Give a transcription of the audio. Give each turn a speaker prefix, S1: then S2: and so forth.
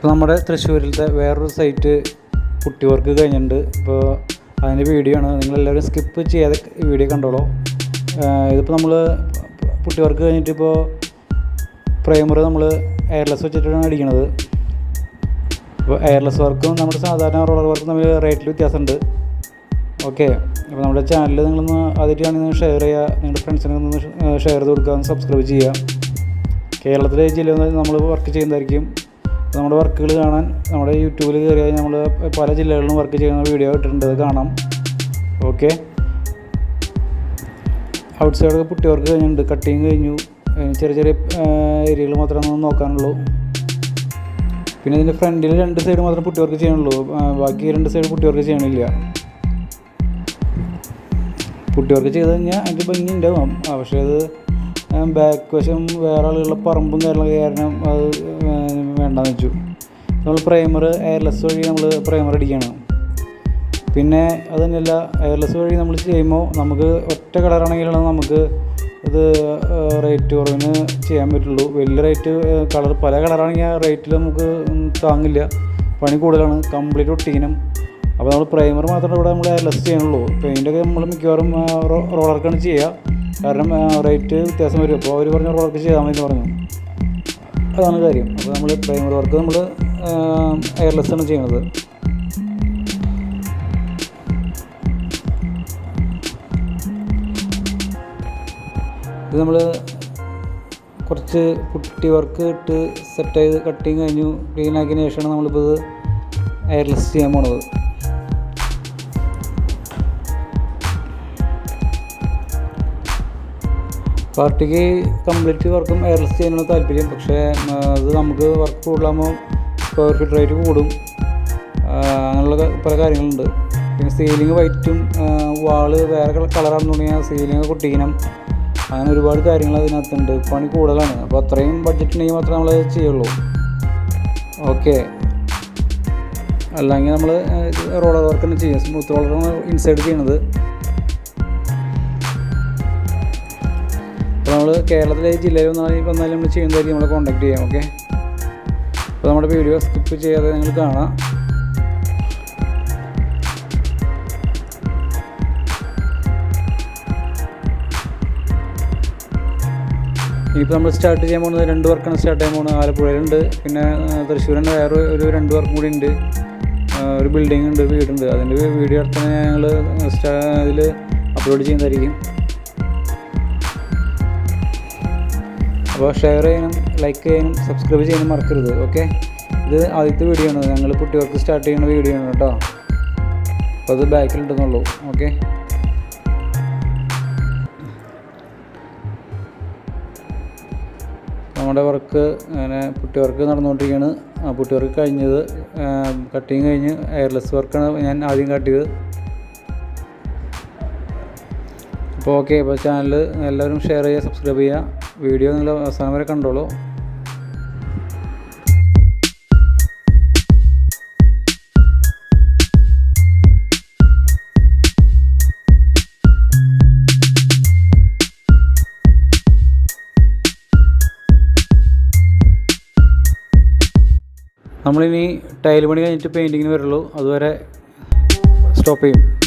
S1: ഇപ്പോൾ നമ്മുടെ തൃശ്ശൂരിലത്തെ വേറൊരു സൈറ്റ് കുട്ടികൾക്ക് കഴിഞ്ഞിട്ടുണ്ട്. ഇപ്പോൾ അതിന്റെ വീഡിയോ ആണ്. നിങ്ങളെല്ലാവരും സ്കിപ്പ് ചെയ്യാതെ വീഡിയോ കണ്ടോളൂ. ഇതിപ്പോൾ നമ്മൾ കുട്ടികൾക്ക് കഴിഞ്ഞിട്ട് ഇപ്പോൾ പ്രൈമറി നമ്മൾ എയർലെസ് വെച്ചിട്ടാണ് അടിക്കണത്. അപ്പോൾ എയർലെസ് വർക്കും നമ്മുടെ സാധാരണ റോളർ വർക്കും തമ്മിൽ റേറ്റിൽ വ്യത്യാസമുണ്ട്. ഓക്കെ അപ്പോൾ നമ്മുടെ ചാനൽ നിങ്ങളൊന്ന് ആദ്യമായിട്ടാണെങ്കിൽ ഷെയർ ചെയ്യുക. നിങ്ങളുടെ ഫ്രണ്ട്സിനെ ഒന്ന് ഷെയർ ചെയ്ത് കൊടുക്കുക. സബ്സ്ക്രൈബ് ചെയ്യുക. കേരളത്തിലെ ജില്ലയിൽ നമ്മൾ വർക്ക് ചെയ്യുന്നതായിരിക്കും. നമ്മുടെ വർക്കുകൾ കാണാൻ നമ്മുടെ യൂട്യൂബിൽ കയറി നമ്മൾ പല ജില്ലകളിലും വർക്ക് ചെയ്യുന്ന വീഡിയോ ഇട്ടിട്ടുണ്ട് അത് കാണാം. ഓക്കെ ഔട്ട് സൈഡൊക്കെ പുട്ടിയവർക്ക് കഴിഞ്ഞിട്ടുണ്ട് കട്ടിങ് കഴിഞ്ഞു. ചെറിയ ചെറിയ ഏരിയകൾ മാത്രമേ നമ്മൾ നോക്കാനുള്ളൂ. പിന്നെ ഇതിന്റെ ഫ്രണ്ടിൽ രണ്ട് സൈഡ് മാത്രം പുട്ടിയവർക്ക് ചെയ്യണുള്ളൂ ബാക്കി രണ്ട് സൈഡ് പുട്ടിയവർക്ക് ചെയ്യണില്ല. പുട്ടിയവർക്ക് ചെയ്ത് കഴിഞ്ഞാൽ അതിന്റെ ഭംഗി ഉണ്ടാവും. പക്ഷേ അത് ബാക്ക് വശം വേറെ ആളുകളുടെ പറമ്പും കാര്യങ്ങളൊക്കെ കാരണം അത് വേണ്ടാന്ന് വെച്ചു. നമ്മൾ പ്രൈമർ എയർലെസ് വഴി നമ്മൾ പ്രൈമർ അടിക്കുകയാണ് പിന്നെ അത് തന്നെയല്ല എയർലെസ് വഴി നമ്മൾ ചെയ്യുമ്പോൾ നമുക്ക് ഒറ്റ കളറാണെങ്കിലാണ് നമുക്ക് ഇത് റേറ്റ് കുറവിന് ചെയ്യാൻ പറ്റുള്ളൂ. വലിയ റേറ്റ് കളർ പല കളറാണെങ്കിൽ ആ റേറ്റിൽ നമുക്ക് താങ്ങില്ല. പണി കൂടുതലാണ് കംപ്ലീറ്റ് ഒട്ടിക്കണം. അപ്പോൾ നമ്മൾ പ്രൈമർ മാത്രമേ ഇവിടെ നമ്മൾ എയർലെസ് ചെയ്യണുള്ളൂ. പെയിന്റൊക്കെ നമ്മൾ മിക്കവാറും റോളർക്കാണ് ചെയ്യുക. കാരണം റേറ്റ് വ്യത്യാസം വരും. അപ്പോൾ അവർ പറഞ്ഞ റോളർക്ക് ചെയ്താൽ മതി എന്ന് പറഞ്ഞു. അതാണ് കാര്യം. അപ്പോൾ നമ്മൾ പ്രൈമർ വർക്ക് നമ്മൾ എയർലെസ് ആണ് ചെയ്യുന്നത് ഇത് നമ്മൾ കുറച്ച് കുട്ടി വർക്ക് ഇട്ട് സെറ്റ് ചെയ്ത് കട്ടിങ് കഴിഞ്ഞു ക്ലീൻ ആക്കിയതിന് ശേഷമാണ് നമ്മളിപ്പോൾ ഇത് എയർലെസ് ചെയ്യാൻ പോണത്. പാർട്ടിക്ക് കംപ്ലീറ്റ് വർക്കും എയർലെസ് ചെയ്യാനാണ് താല്പര്യം. പക്ഷേ അത് നമുക്ക് വർക്ക് കൂടുതലാകുമ്പോൾ സ്ക്വയർ ഫീറ്റ് റേറ്റ് കൂടും. അങ്ങനെയുള്ള പല കാര്യങ്ങളുണ്ട്. പിന്നെ സീലിംഗ് വൈറ്റും വാൾ വേറെ കളറാണെന്ന് തുടങ്ങിയാൽ സീലിംഗ് കൊട്ടിക്കണം. അങ്ങനെ ഒരുപാട് കാര്യങ്ങൾ അതിനകത്തുണ്ട്. പണി കൂടുതലാണ്. അപ്പോൾ അത്രയും ബഡ്ജറ്റ് ഉണ്ടെങ്കിൽ മാത്രമേ നമ്മൾ ചെയ്യുള്ളൂ. ഓക്കെ അല്ലെങ്കിൽ നമ്മൾ റോളർ വർക്ക് തന്നെ ചെയ്യും. സ്മൂത്ത് റോളറാണ് ഇൻസൈഡ് ചെയ്യണത് നമ്മൾ കേരളത്തിലെ ജില്ലയിൽ വന്നാലും വന്നാലും നമ്മൾ ചെയ്യുന്നതായിരിക്കും നമ്മളെ കോൺടാക്ട് ചെയ്യാം ഓക്കെ അപ്പോൾ നമ്മുടെ വീഡിയോ സ്കിപ്പ് ചെയ്യാതെ നിങ്ങൾ കാണാം. ഇനിയിപ്പോൾ നമ്മൾ സ്റ്റാർട്ട് ചെയ്യാൻ പോകുന്നത് രണ്ട് വർക്കാണ് സ്റ്റാർട്ട് ചെയ്യാൻ പോകുന്നത്. ആലപ്പുഴയിലുണ്ട് പിന്നെ തൃശ്ശൂരുണ്ട് വേറെ ഒരു രണ്ട് വർക്കും കൂടി ഉണ്ട്. ഒരു ബിൽഡിംഗ് ഉണ്ട് വീടുണ്ട്. അതിന്റെ വീഡിയോ അടുത്ത് ഞങ്ങൾ ഇതിൽ അപ്ലോഡ് ചെയ്യുന്നതായിരിക്കും. അപ്പോൾ ഷെയർ ചെയ്യാനും ലൈക്ക് ചെയ്യാനും സബ്സ്ക്രൈബ് ചെയ്യാനും മറക്കരുത് ഓക്കെ ഇത് ആദ്യത്തെ വീഡിയോ ആണ്. ഞങ്ങൾ കുട്ടികൾക്ക് സ്റ്റാർട്ട് ചെയ്യുന്ന വീഡിയോ ആണ് കേട്ടോ. അപ്പോൾ അത് ബാക്കിലുണ്ടെന്നുള്ളൂ ഓക്കെ നമ്മുടെ വർക്ക് അങ്ങനെ പുട്ടി വർക്ക് നടന്നുകൊണ്ടിരിക്കുകയാണ്. ആ പുട്ടി വർക്ക് കഴിഞ്ഞത് കട്ടിങ് കഴിഞ്ഞ് എയർലെസ് വർക്കാണ് ഞാൻ ആദ്യം കാട്ടിയത്. അപ്പോൾ ഓക്കെ അപ്പോൾ ചാനൽ എല്ലാവരും ഷെയർ ചെയ്യുക സബ്സ്ക്രൈബ് ചെയ്യുക. വീഡിയോ നിങ്ങൾ അവസാനം വരെ കണ്ടോളൂ. നമ്മളിനി ടൈൽ പണി കഴിഞ്ഞിട്ട് പെയിന്റിങ്ങിന് വരുള്ളൂ. അതുവരെ സ്റ്റോപ്പ് ചെയ്യും.